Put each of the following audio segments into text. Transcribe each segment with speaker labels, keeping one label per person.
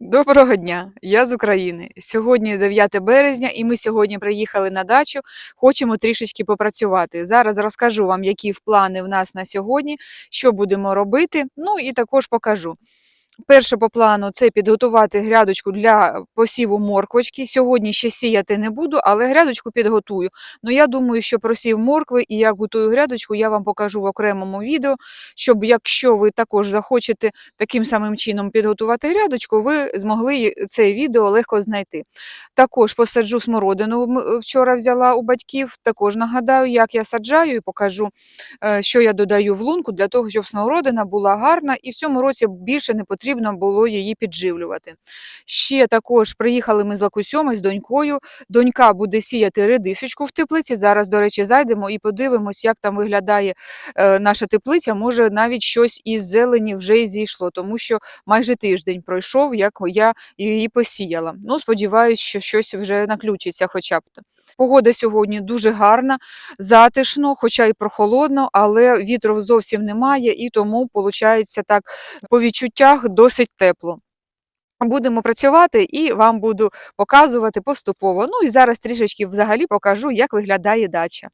Speaker 1: Доброго дня, я з України. Сьогодні 9 березня, і ми сьогодні приїхали на дачу. Хочемо трішечки попрацювати. Зараз розкажу вам, які плани в нас на сьогодні, що будемо робити. Ну і також покажу. Перше по плану це підготувати грядочку для посіву морквочки. Сьогодні ще сіяти не буду, але грядочку підготую. Ну я думаю, що просів моркви і як готую грядочку, я вам покажу в окремому відео, щоб якщо ви також захочете таким самим чином підготувати грядочку, ви змогли це відео легко знайти. Також посаджу смородину. Вчора взяла у батьків. Також нагадаю, як я саджаю і покажу, е, що я додаю в лунку для того, щоб смородина була гарна, і в цьому році більше не потрібно було її підживлювати. Ще також приїхали ми з лакусьом і з донькою. Донька буде сіяти редисочку в теплиці. Зараз, до речі, зайдемо і подивимось, як там виглядає е, наша теплиця. Може, навіть щось із зелені вже і зійшло, тому що майже тиждень пройшов, як я її посіяла. Ну, сподіваюсь, що щось вже наключиться хоча б. Погода сьогодні дуже гарна, затишно, хоча й прохолодно, але вітру зовсім немає, і тому виходить так по відчуттях досить тепло. Будемо працювати і вам буду показувати поступово. Ну і зараз трішечки взагалі покажу, як виглядає дача.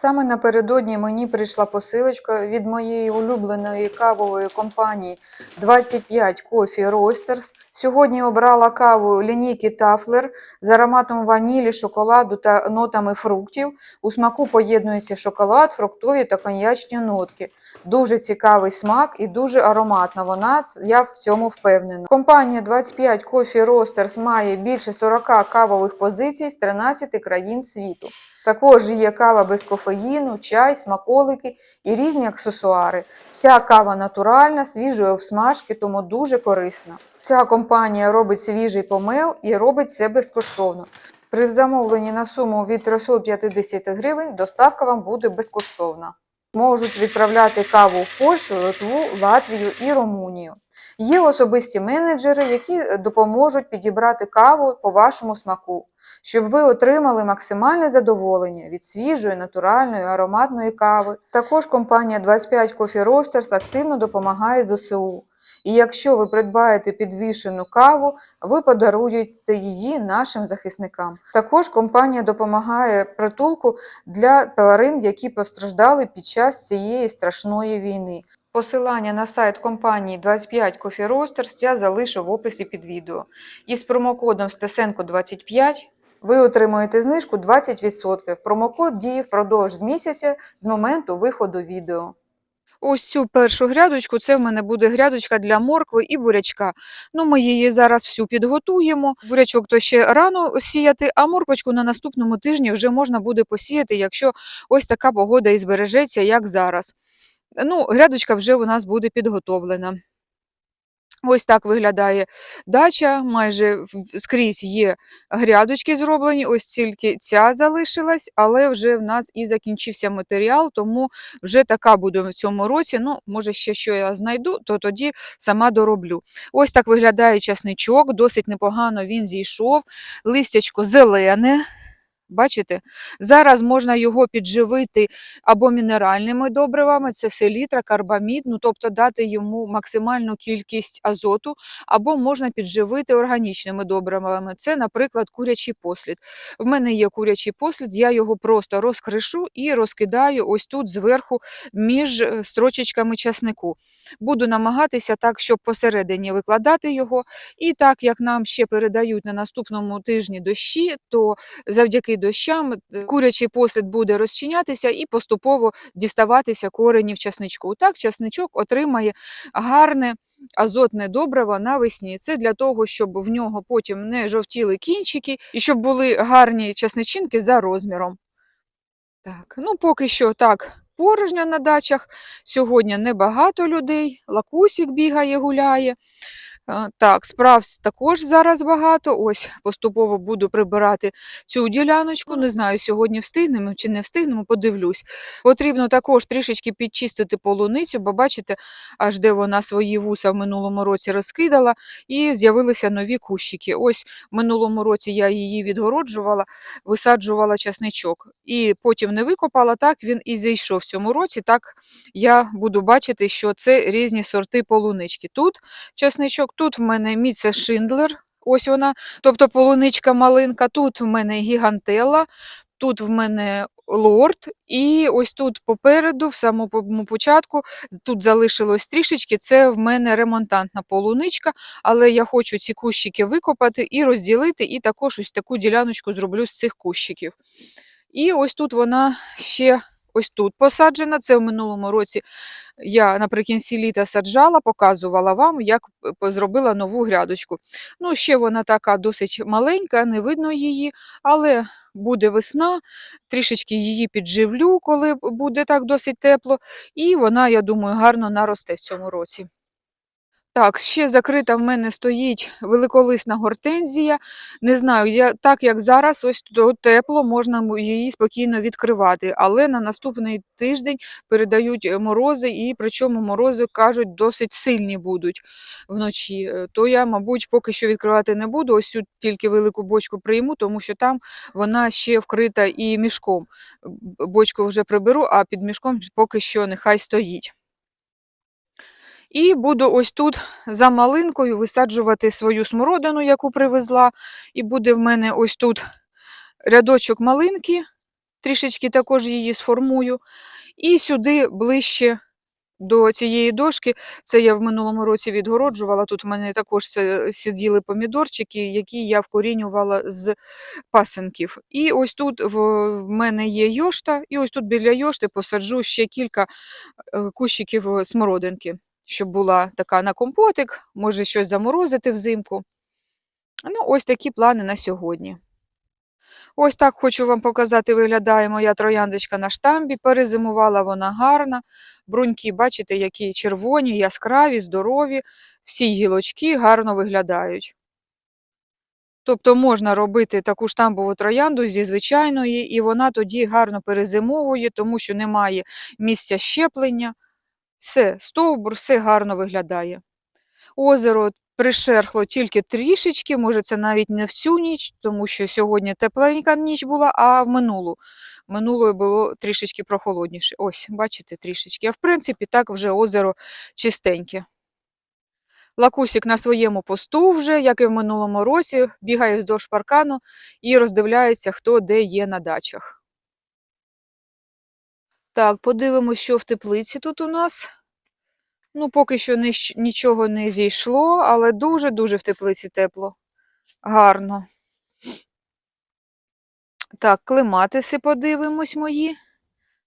Speaker 1: Саме напередодні мені прийшла посилочка від моєї улюбленої кавової компанії 25 Coffee Roasters. Сьогодні обрала каву лінійки Тафлер з ароматом ванілі, шоколаду та нотами фруктів. У смаку поєднується шоколад, фруктові та коньячні нотки. Дуже цікавий смак і дуже ароматна вона, я в цьому впевнена. Компанія 25 Coffee Roasters має більше 40 кавових позицій з 13 країн світу. Також є кава без кофеїну, чай, смаколики і різні аксесуари. Вся кава натуральна, свіжої обсмажки, тому дуже корисна. Ця компанія робить свіжий помел і робить це безкоштовно. При замовленні на суму від 350 гривень доставка вам буде безкоштовна. Можуть відправляти каву в Польщу, Литву, Латвію і Румунію. Є особисті менеджери, які е, допоможуть підібрати каву по вашому смаку щоб ви отримали максимальне задоволення від свіжої, натуральної, ароматної кави. Також компанія 25 Coffee Roasters активно допомагає ЗСУ. І якщо ви придбаєте підвішену каву, ви подаруєте її нашим захисникам. Також компанія допомагає притулку для тварин, які постраждали під час цієї страшної війни. Посилання на сайт компанії 25 Coffee Roasters я залишу в описі під відео. Із промокодом Стесенко 25 ви отримуєте знижку 20%. Промокод діє впродовж місяця з моменту виходу відео. Ось цю першу грядочку, це в мене буде грядочка для моркви і бурячка. Ну, ми її зараз всю підготуємо. Бурячок то ще рано сіяти, а морквочку на наступному тижні вже можна буде посіяти, якщо ось така погода і збережеться, як зараз. Ну, грядочка вже у нас буде підготовлена. Ось так виглядає дача. Майже скрізь є грядочки зроблені, ось тільки ця залишилась, але вже в нас і закінчився матеріал, тому вже така буде в цьому році. Ну, може, ще що я знайду, то тоді сама дороблю. Ось так виглядає часничок, досить непогано він зійшов. Листячко зелене. Бачите? Зараз можна його підживити або мінеральними добривами, це селітра, карбамід, ну тобто дати йому максимальну кількість азоту, або можна підживити органічними добривами. Це, наприклад, курячий послід. В мене є курячий послід, я його просто розкришу і розкидаю ось тут зверху між е, строчечками часнику. Буду намагатися так, щоб посередині викладати його. І так як нам ще передають на наступному тижні дощі, то завдяки дощам е, курячий послід буде розчинятися і поступово діставатися коренів часничку. Так, часничок отримає гарне азотне добриво навесні. Це для того, щоб в нього потім не жовтіли кінчики і щоб були гарні часничинки за розміром. Так, ну поки що так. Порожньо на дачах. Сьогодні небагато людей. Лакусік бігає, гуляє. Так, справ також зараз багато. Ось поступово буду прибирати цю діляночку. Не знаю, сьогодні встигнемо чи не встигнемо, подивлюсь. Потрібно також трішечки підчистити полуницю, бо бачите, аж де вона свої вуса в минулому році розкидала, і з'явилися нові кущики. Ось в минулому році я її відгороджувала, висаджувала часничок. І потім не викопала, так він і зійшов в цьому році. Так я буду бачити, що це різні сорти полунички. Тут часничок, тут в мене міце Шиндлер, ось вона, тобто полуничка малинка, тут в мене гігантела, тут в мене лорд, і ось тут попереду, в самому початку, тут залишилось трішечки, це в мене ремонтантна полуничка, але я хочу ці кущики викопати і розділити, і також ось таку діляночку зроблю з цих кущиків. І ось тут вона ще ось тут посаджена. Це в минулому році я наприкінці літа саджала, показувала вам, як зробила нову грядочку. Ну, ще вона така досить маленька, не видно її, але буде весна, трішечки її підживлю, коли буде так досить тепло, і вона, я думаю, гарно наросте в цьому році. Так, ще закрита в мене стоїть великолисна гортензія. Не знаю, я, так як зараз, ось то тепло, можна її спокійно відкривати. Але на наступний тиждень передають е, морози, і причому морози кажуть досить сильні будуть вночі. Е, То я, мабуть, поки що відкривати не буду. Ось цю тільки велику бочку прийму, тому що там вона ще вкрита і мішком. Бочку вже приберу, а під мішком поки що нехай стоїть. І буду ось тут за малинкою висаджувати свою смородину, яку привезла. І буде в мене ось тут рядочок малинки, трішечки також її сформую. І сюди ближче до цієї дошки, це я в минулому році відгороджувала. Тут в мене також сиділи помідорчики, які я вкорінювала з пасенків. І ось тут в мене є йошта, і ось тут біля йошти посаджу ще кілька е, кущиків смородинки, щоб була така на компотик, може щось заморозити взимку. Ну, ось такі плани на сьогодні. Ось так хочу вам показати, виглядає моя трояндочка на штамбі. Перезимувала вона гарна. Бруньки, бачите, які червоні, яскраві, здорові. Всі гілочки гарно виглядають. Тобто можна робити таку штамбову троянду зі звичайної, і вона тоді гарно перезимовує, тому що немає місця щеплення. Все, стовбур, все гарно виглядає. Озеро пришерхло тільки трішечки, може це навіть не всю ніч, тому що сьогодні тепленька ніч була, а в минулу. Минулої було трішечки прохолодніше. Ось, бачите, трішечки. А в принципі, так вже озеро чистеньке. Лакусік на своєму посту вже, як і в минулому році, бігає вздовж паркану і роздивляється, хто де є на дачах. Так, подивимось, що в теплиці тут у нас. Ну, поки що ніч- нічого не зійшло, але дуже-дуже в теплиці тепло. Гарно. Так, клематиси подивимось мої.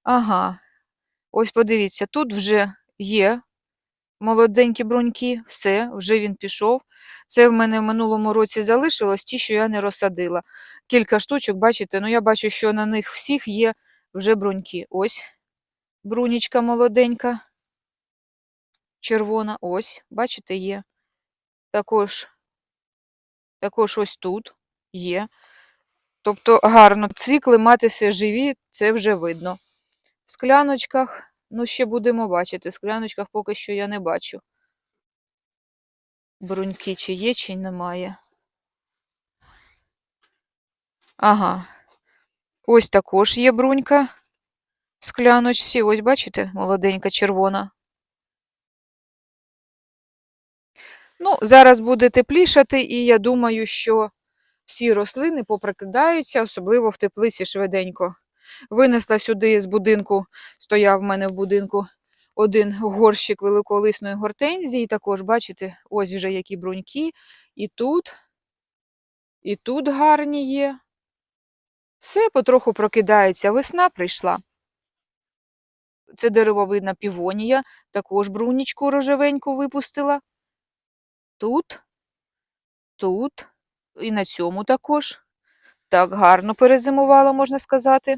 Speaker 1: Ага. Ось подивіться, тут вже є молоденькі бруньки, все, вже він пішов. Це в мене в минулому році залишилось, ті, що я не розсадила. Кілька штучок, бачите, ну я бачу, що на них всіх є вже бруньки. Ось брунічка молоденька, червона, ось, бачите, є. Також, також ось тут є. Тобто гарно ці клематиси живі, це вже видно. В скляночках, ну ще будемо бачити, в скляночках поки що я не бачу. Бруньки чи є, чи немає. Ага. Ось також є брунька в скляночці. Ось, бачите, молоденька червона. Ну, зараз буде теплішати, і я думаю, що всі рослини поприкидаються, особливо в теплиці швиденько. Винесла сюди з будинку, стояв в мене в будинку один горщик великолисної гортензії. Також, бачите, ось вже які бруньки. І тут, і тут гарні є. Все потроху прокидається. Весна прийшла. Це деревовидна півонія, також брунічку рожевеньку випустила. Тут, тут, і на цьому також. Так, гарно перезимувала, можна сказати.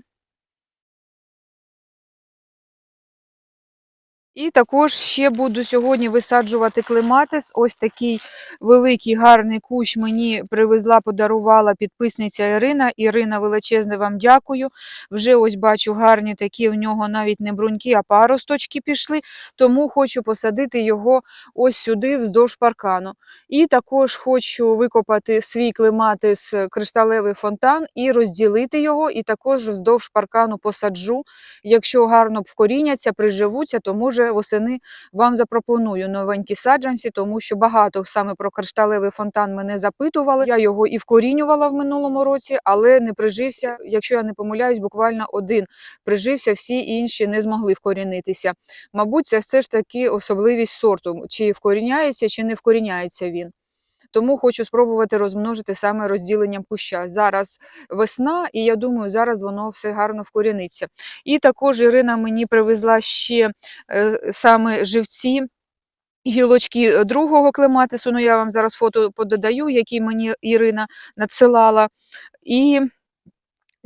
Speaker 1: І також ще буду сьогодні висаджувати клематис. Ось такий великий гарний кущ мені привезла, подарувала підписниця Ірина. Ірина, величезне вам дякую. Вже ось бачу гарні такі в нього навіть не бруньки, а паросточки пішли. Тому хочу посадити його ось сюди, вздовж паркану. І також хочу викопати свій клематис кришталевий фонтан і розділити його, і також вздовж паркану посаджу. Якщо гарно вкоріняться, приживуться, то може восени вам запропоную новенькі саджанці, тому що багато саме про кришталевий фонтан мене запитували. Я його і вкорінювала в минулому році, але не прижився. Якщо я не помиляюсь, буквально один прижився, всі інші не змогли вкорінитися. Мабуть, це все ж таки особливість сорту, чи вкоріняється, чи не вкоріняється він. Тому хочу спробувати розмножити саме розділенням куща. Зараз весна, і я думаю, зараз воно все гарно вкоріниться. І також Ірина мені привезла ще е, саме живці. Гілочки другого клематису, ну я вам зараз фото пододаю, які мені Ірина надсилала. І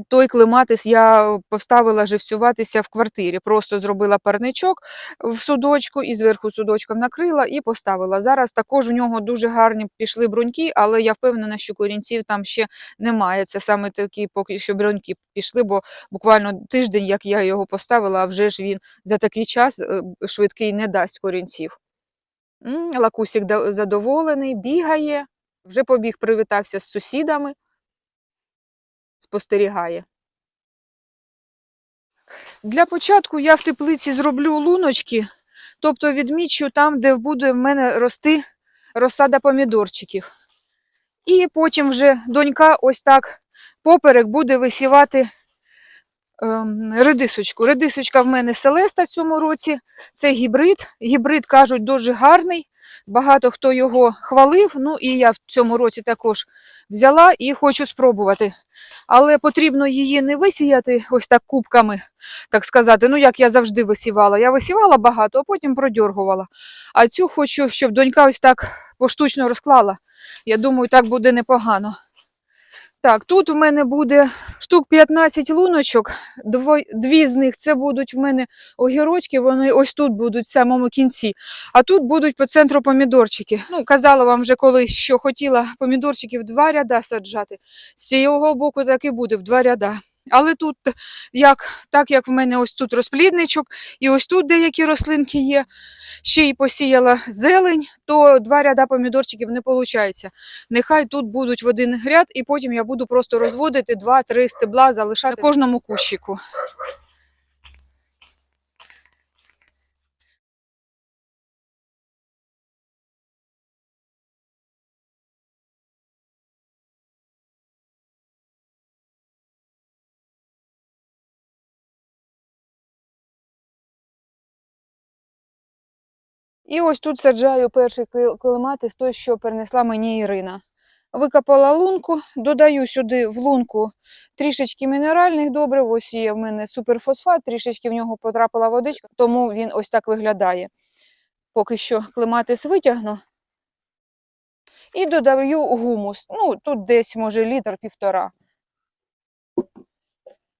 Speaker 1: той клематис я поставила живцюватися в квартирі. Просто зробила парничок в судочку і зверху судочком накрила і поставила. Зараз також у нього дуже гарні пішли бруньки, але я впевнена, що корінців там ще немає. Це саме такі поки що бруньки пішли, бо буквально тиждень, як я його поставила, а вже ж він за такий час е, швидкий не дасть корінців. Да- задоволений, бігає, вже побіг, привітався з сусідами спостерігає. Для початку я в теплиці зроблю луночки, тобто відмічу там, де буде в мене рости розсада помідорчиків. І потім вже донька ось так поперек буде висівати ем, редисочку. Редисочка в мене Селеста в цьому році. Це гібрид. Гібрид, кажуть, дуже гарний. Багато хто його хвалив. Ну і я в цьому році також взяла і хочу спробувати. Але потрібно її не висіяти ось так кубками, так сказати. Ну, як я завжди висівала. Я висівала багато, а потім продьоргувала. А цю хочу, щоб донька ось так поштучно розклала. Я думаю, так буде непогано. Так, тут в мене буде штук 15 луночок. Дві з них це будуть в мене огірочки, вони ось тут будуть в самому кінці. А тут будуть по центру помідорчики. Ну, казала вам вже колись, що хотіла помідорчиків два ряда саджати. З цього боку так і буде в два ряда. Але тут, як, так як в мене ось тут розплідничок, і ось тут деякі рослинки є, ще й посіяла зелень, то два ряда помідорчиків не виходить. Нехай тут будуть в один ряд, і потім я буду просто розводити два-три стебла, залишати кожному кущику. І ось тут саджаю перший килиматис, той, що принесла мені Ірина. Викопала лунку, додаю сюди в лунку трішечки мінеральних добрив. Ось є в мене суперфосфат, трішечки в нього потрапила водичка, тому він ось так виглядає. Поки що клематис витягну. І додаю гумус. Ну, тут десь, може, літр півтора.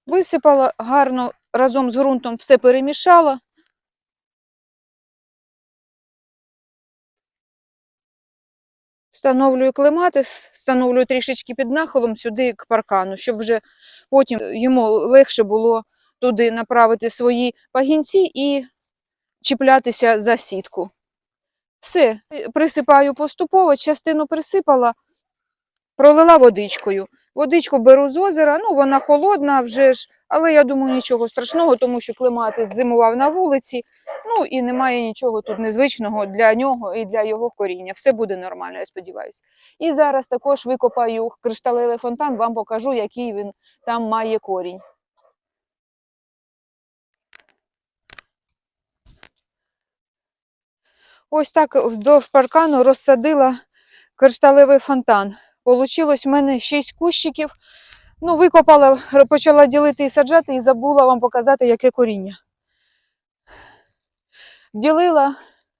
Speaker 1: Висипала гарно разом з ґрунтом, все перемішала. Встановлюю клематис, встановлюю трішечки під нахилом сюди к паркану, щоб вже потім йому легше було туди направити свої пагінці і чіплятися за сітку. Все, присипаю поступово, частину присипала, пролила водичкою. Водичку беру з озера, ну вона холодна вже ж, але я думаю, нічого страшного, тому що клематис зимував на вулиці. Ну і немає нічого тут незвичного для нього і для його коріння. Все буде нормально, я сподіваюся. І зараз також викопаю кришталевий фонтан, вам покажу, який він там має корінь. Ось так вздовж паркану розсадила кришталевий фонтан. Получилось в мене 6 кущиків. Ну, викопала, почала ділити і саджати, і забула вам показати, яке коріння. Ділила,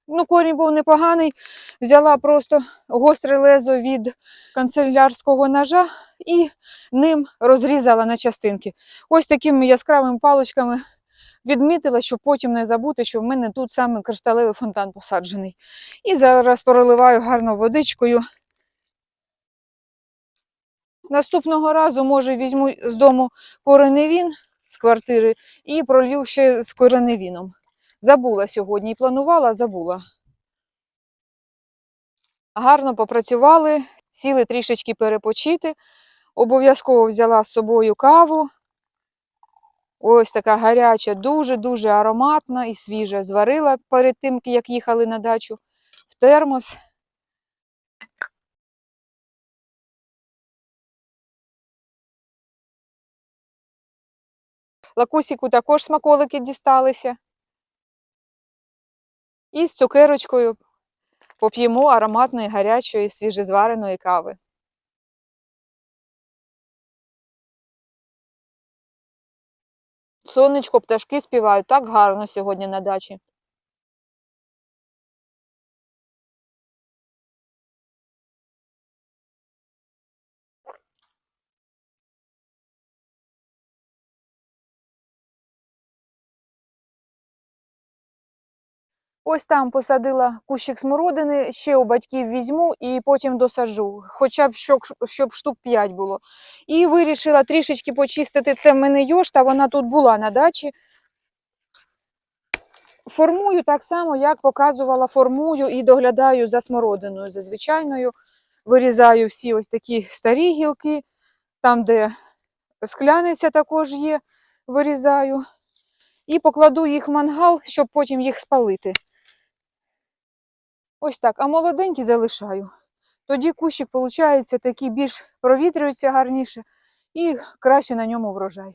Speaker 1: ну, корінь був непоганий. Взяла просто гостре лезо від канцелярського ножа і ним розрізала на частинки. Ось такими яскравими паличками відмітила, щоб потім не забути, що в мене тут саме кришталевий фонтан посаджений. І зараз проливаю гарно водичкою. Наступного разу, може, візьму з дому кореневін з квартири і пролью ще з кореневіном. Забула сьогодні і планувала, забула. Гарно попрацювали, сіли трішечки перепочити. Обов'язково взяла з собою каву. Ось така гаряча, дуже-дуже ароматна і свіжа. Зварила перед тим, як їхали на дачу в термос. Лакусіку також смаколики дісталися. І з цукерочкою поп'ємо ароматної гарячої свіжезвареної кави. Сонечко, пташки співають так гарно сьогодні на дачі. Ось там посадила кущик смородини, ще у батьків візьму і потім досаджу, хоча б щоб, штук 5 було. І вирішила трішечки почистити це в мене йошта, вона тут була на дачі. Формую так само, як показувала, формую і доглядаю за смородиною, за звичайною. Вирізаю всі ось такі старі гілки, там, де скляниця також є, вирізаю. І покладу їх в мангал, щоб потім їх спалити. Ось так, а молоденькі залишаю. Тоді кущик, виходить, такий більш провітрюється гарніше і краще на ньому врожай.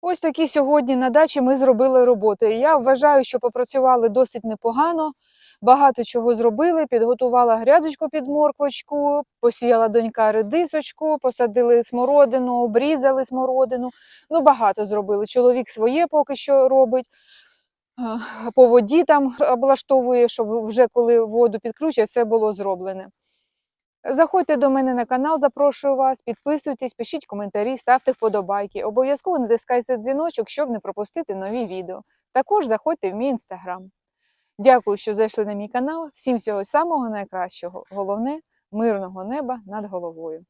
Speaker 1: Ось такі сьогодні на дачі ми зробили роботи. Я вважаю, що попрацювали досить непогано, багато чого зробили. Підготувала грядочку під морквочку, посіяла донька редисочку, посадили смородину, обрізали смородину. Ну, багато зробили. Чоловік своє поки що робить. По воді там облаштовує, щоб вже коли воду підключать, все було зроблене. Заходьте до мене на канал, запрошую вас, підписуйтесь, пишіть коментарі, ставте вподобайки. Обов'язково натискайте дзвіночок, щоб не пропустити нові відео. Також заходьте в мій інстаграм. Дякую, що зайшли на мій канал. Всім всього самого найкращого. Головне мирного неба над головою.